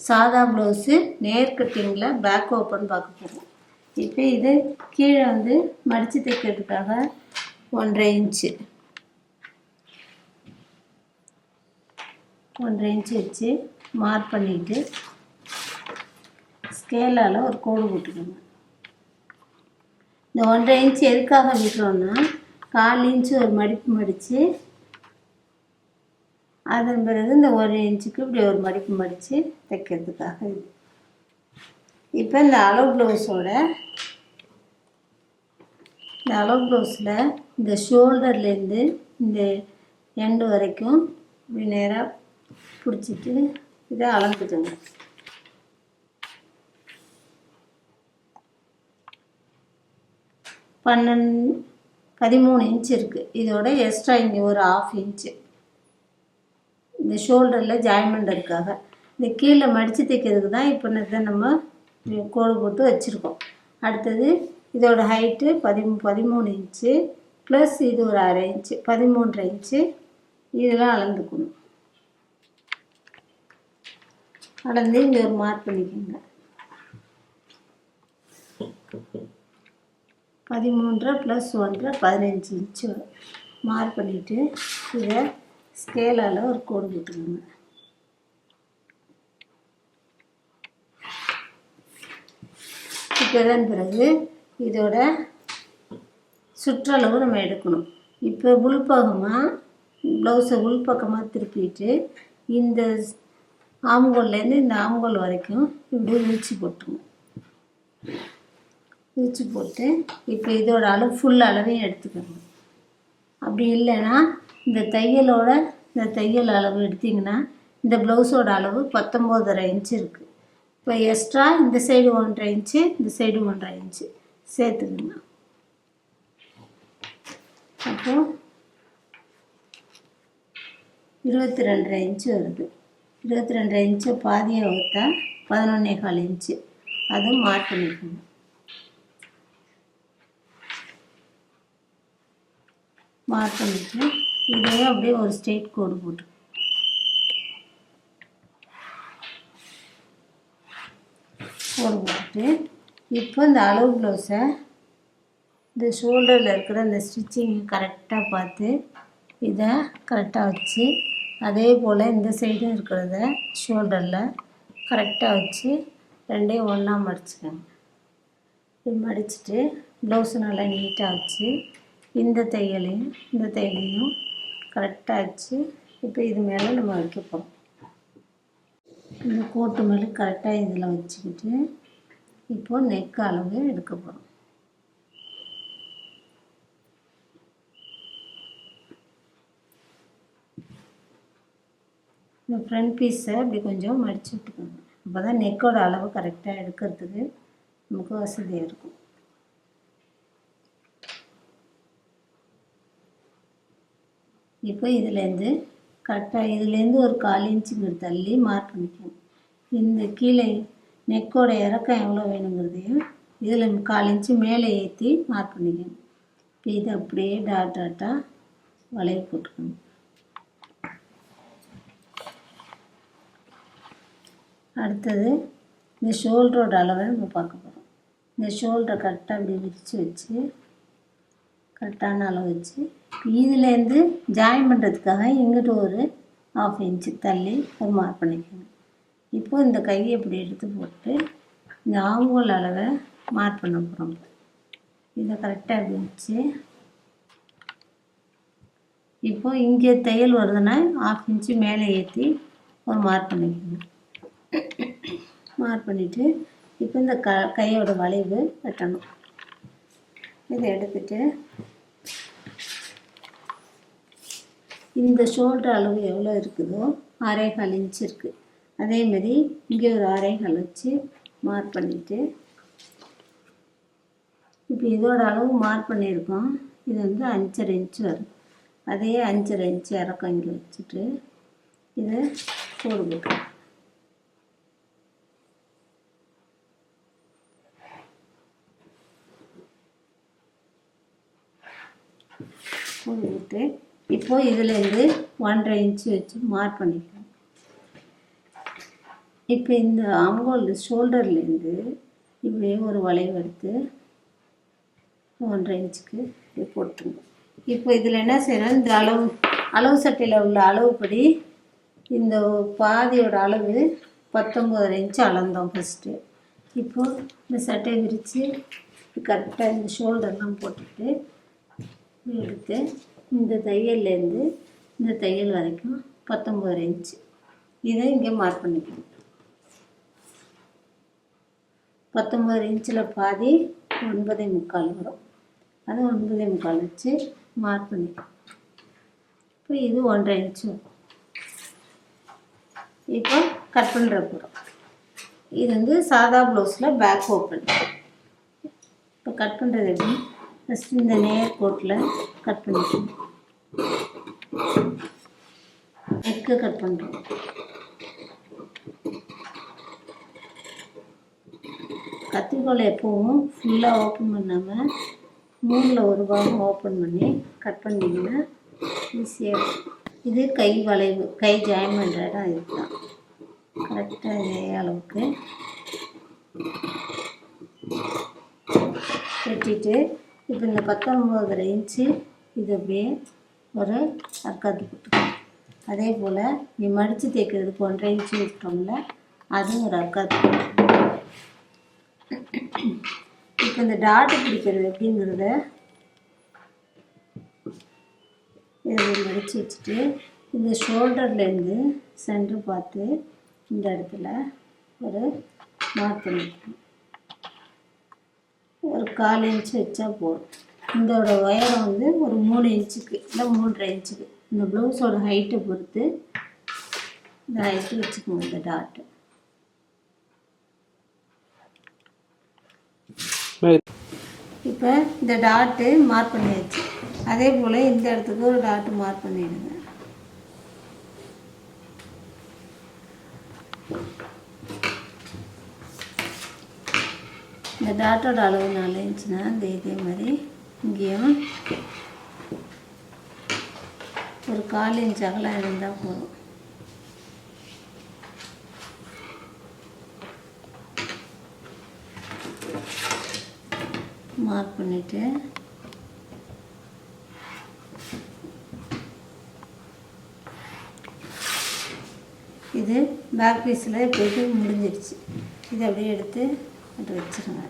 சாதா ப்ளவுஸு நேர் கட்டிங்கில் back open பார்க்க போகிறோம் இப்போ இது கீழே வந்து மடித்து தைக்கிறதுக்காக ஒன்றரை இன்ச்சு. ஒன்றரை இன்ச்சு வச்சு மார்க் பண்ணிவிட்டு ஸ்கேலால் ஒரு கோடு போட்டுக்கணும் இந்த ஒன்றரை இன்ச்சு எதுக்காக விட்டுறோன்னா கால் இன்ச்சு ஒரு மடிப்பு மடித்து அதன் பிறகு இந்த ஒரு இன்ச்சுக்கு இப்படி ஒரு மடிப்பு மடித்து தைக்கிறதுக்காக இது. இப்போ இந்த அளவு ப்ளவுஸோட இந்த அளவு ப்ளவுஸில் இந்த ஷோல்டர்லேருந்து இந்த எண்டு வரைக்கும் இப்படி நேராக பிடிச்சிட்டு இதை அளந்துட்டுங்க பன்னெண்டு பதிமூணு இன்ச் இருக்குது இதோட எக்ஸ்ட்ரா இங்கே ஒரு ஆஃப் இன்ச்சு இந்த ஷோல்டரில் ஜாயின் பண்ணுறதுக்காக இந்த கீழே மடித்து தைக்கிறதுக்கு தான் இப்போ இதை நம்ம கோடு போட்டு வச்சுருக்கோம். அடுத்தது இதோட ஹைட்டு பதிமூ பதிமூணு இன்ச்சு ப்ளஸ் இது ஒரு அரை இன்ச்சு பதிமூன்றரை இன்ச்சு. இதெல்லாம் அளந்துக்கணும். அளந்து இங்கே ஒரு மார்க் பண்ணிக்கோங்க. பதிமூன்றரை ப்ளஸ் ஒன்றரை பதினஞ்சு இன்ச்சு மார்க் பண்ணிவிட்டு இதை ஸ்கேலால் ஒரு கோடு போட்டுக்கோங்க இப்போ இதன் பிறகு இதோட சுற்றளவு நம்ம எடுக்கணும். இப்போ உள்பக்கமாக ப்ளவுஸை உள்பக்கமாக திருப்பிட்டு இந்த ஆம்கோல்லேருந்து இந்த ஆம்கோல் வரைக்கும் இப்படி விரிச்சு போட்டுருவோம் விரிச்சு போட்டு இப்போ இதோட அளவு ஃபுல் அளவையும் எடுத்துக்கணும். அப்படி இல்லைன்னா இந்த தையலோட இந்த தையல் அளவு எடுத்திங்கன்னா இந்த ப்ளவுஸோட அளவு பத்தொம்போதரை இன்ச்சு இருக்குது இப்போ எக்ஸ்ட்ரா இந்த சைடு ஒன்றரை இன்ச்சு இந்த சைடு ஒன்றரை இன்ச்சு சேர்த்துக்கங்க. அப்போ இருபத்தி ரெண்டரை இன்ச்சு வருது. இருபத்தி ரெண்டரை இன்ச்சு பாதியை வகுத்தா பதினொன்னே கால் இன்ச்சு அதுவும் மார்க் பண்ணிக்கணும் மார்க் இதே அப்படியே ஒரு ஸ்ட்ரெயிட் கோடு போட்டு. கோடு போட்டு. இப்போ இந்த அளவு ப்ளவுஸை இந்த ஷோல்டரில் இருக்கிற இந்த ஸ்டிச்சிங்கை கரெக்டாக பார்த்து இதை கரெக்டாக வச்சு அதே போல் இந்த சைடும் இருக்கிறத ஷோல்டரில் கரெக்டாக வச்சு ரெண்டையும் ஒன்றா மடிச்சுக்கோங்க. இது மடிச்சுட்டு ப்ளவுஸை நல்லா நீட்டாக வச்சு இந்த தையலையும் இந்த தையலையும் கரெக்டாக வச்சு இப்போ இது மேலே நம்ம வைக்க போகிறோம் இந்த கோட்டு மேலே கரெக்டாக இதில் வச்சுக்கிட்டு இப்போது நெக் அளவு எடுக்க போகிறோம் இந்த ஃப்ரண்ட் பீஸை இப்படி கொஞ்சம் மடிச்சு விட்டுக்கோங்க. அப்போ தான் நெக்கோட அளவு கரெக்டாக எடுக்கிறதுக்கு நமக்கு வசதியாக இருக்கும். இப்போ இதுலேருந்து கரெக்டாக இதுலேருந்து ஒரு கால் இன்ச்சுக்கு தள்ளி மார்க் பண்ணிக்கணும் இந்த கீழே நெக்கோட இறக்கம் எவ்வளோ வேணுங்கிறதையும் இதில் கால் இன்ச்சு மேலே ஏற்றி மார்க் பண்ணிக்கணும். இப்போ இது அப்படியே டாட் டாட்டாக வளைவு போட்டுக்கணும். அடுத்தது இந்த ஷோல்டரோட அளவை நம்ம பார்க்க போகிறோம் இந்த ஷோல்டரை கரெக்டாக இப்படி விரித்து வச்சு கரெக்டான அளவு வச்சு இதுலேருந்து ஜாயின் பண்ணுறதுக்காக இங்கிட்டு ஒரு ஆஃப் இன்ச்சு தள்ளி ஒரு மார்க் பண்ணிக்கணும். இப்போது இந்த கையை இப்படி எடுத்து போட்டு இந்த ஆங்கோல் அளவை மார்க் பண்ண போகிறோம் இதை கரெக்டாக இப்படி வச்சு இப்போது இங்கே தையல் வருதுன்னா ஆஃப் இன்ச்சு மேலே ஏற்றி ஒரு மார்க் பண்ணிக்கணும். மார்க் பண்ணிவிட்டு இப்போ இந்த க கையோட வளைவு வெட்டணும். இதை எடுத்துட்டு இந்த ஷோல்டர் அளவு எவ்வளோ இருக்குதோ அரைகால் இன்ச் இருக்குது அதேமாரி இங்கே ஒரு அரைகால் வச்சு மார்க் பண்ணிவிட்டு இப்போ இதோட அளவு மார்க் பண்ணியிருக்கோம். இது வந்து அஞ்சரை இன்ச்சு வரும். அதே அஞ்சரை இன்ச்சு இறக்கம் இங்கே வச்சுட்டு இதை போடுவோம் போட்டுருவோம் கோடு இப்போ இதுலேருந்து ஒன்றரை இன்ச்சு வச்சு மார்க் பண்ணிக்கலாம். இப்போ இந்த ஆம்கோல் ஷோல்டர்லேருந்து இப்படியே ஒரு வளைவு எடுத்து ஒன்றரை இன்ச்சுக்கு இப்படி போட்டுருங்க இப்போ இதில் என்ன செய்யணும்? இந்த அளவு அளவு சட்டையில் உள்ள அளவுப்படி இந்த பாதியோட அளவு பத்தொம்போதரை இன்ச்சு அளந்தோம் ஃபஸ்ட்டு இப்போது இந்த சட்டையை விரித்து கரெக்டாக இந்த ஷோல்டர்லாம் போட்டுட்டு எடுத்து இந்த தையல்லேருந்து இந்த தையல் வரைக்கும் பத்தொம்பது இன்ச்சு இதை இங்கே மார்க் பண்ணிக்கணும். பத்தொம்பது இன்ச்சில் பாதி ஒன்பதே முக்கால் வரும். அது ஒன்பதே முக்கால் வச்சு மார்க் பண்ணிக்கணும். இப்போ இது ஒன்றரை இன்ச்சு இப்போ கட் பண்ணுற போகிறோம் இது வந்து சாதா ப்ளவுஸில் பேக் ஓப்பன் இப்போ கட் பண்ணுறது எப்படி? ஃபஸ்ட்டு இந்த நேர் கோட்டில் கட் பண்ணிக்கணும். நெக்கு கட் பண்ணுறோம் கத்திரிக்கோலை எப்பவும் ஃபுல்லாக ஓப்பன் பண்ணாமல் மூணில் ஒரு பாகம் ஓப்பன் பண்ணி கட் பண்ணிங்கன்னா ஈஸியாக இது கை வளைவு கை ஜாயின் பண்ணுற இடம் இதுதான் கரெக்டாக இதே அளவுக்கு வெட்டிட்டு இப்போ இந்த பத்தொம்போதரை இன்ச்சு இது அப்படியே ஒரு அக்காத்து போட்டுக்கலாம் அதே போல் நீ மடித்து தேய்க்கிறதுக்கு ஒன்றரை இன்ச்சு விட்டோம்ல அதுவும் ஒரு அக்காத்து இப்போ இந்த டாட்டு பிடிக்கிறது எப்படிங்கிறத இதை மடித்து வச்சுட்டு இந்த ஷோல்டர்லேருந்து சென்டர் பார்த்து இந்த இடத்துல ஒரு மார்க் பண்ணிக்கணும் ஒரு கால் இன்ச்சு வச்சா போதும். இதோட உயரம் வந்து ஒரு மூணு இன்ச்சுக்கு இல்லை மூன்றரை இன்ச்சுக்கு இந்த ப்ளவுஸோட ஹைட்டை பொறுத்து இந்த ஹைட்டு வச்சுக்கோங்க இந்த டாட்டு இப்போ இந்த டாட்டு மார்க் பண்ணியாச்சு. அதே போல் இந்த இடத்துக்கு ஒரு டாட்டு மார்க் பண்ணிடுங்க. இந்த டாட்டோட அளவு நாலு இன்ச்சுனா இந்த இதே மாதிரி இங்கேயும் ஒரு கால் இன்ச் அகலம் இருந்தால் போதும். மார்க் பண்ணிவிட்டு இது பேக் பீஸில் இப்போது முடிஞ்சிடுச்சு. இதை அப்படியே எடுத்து அது வச்சுருங்க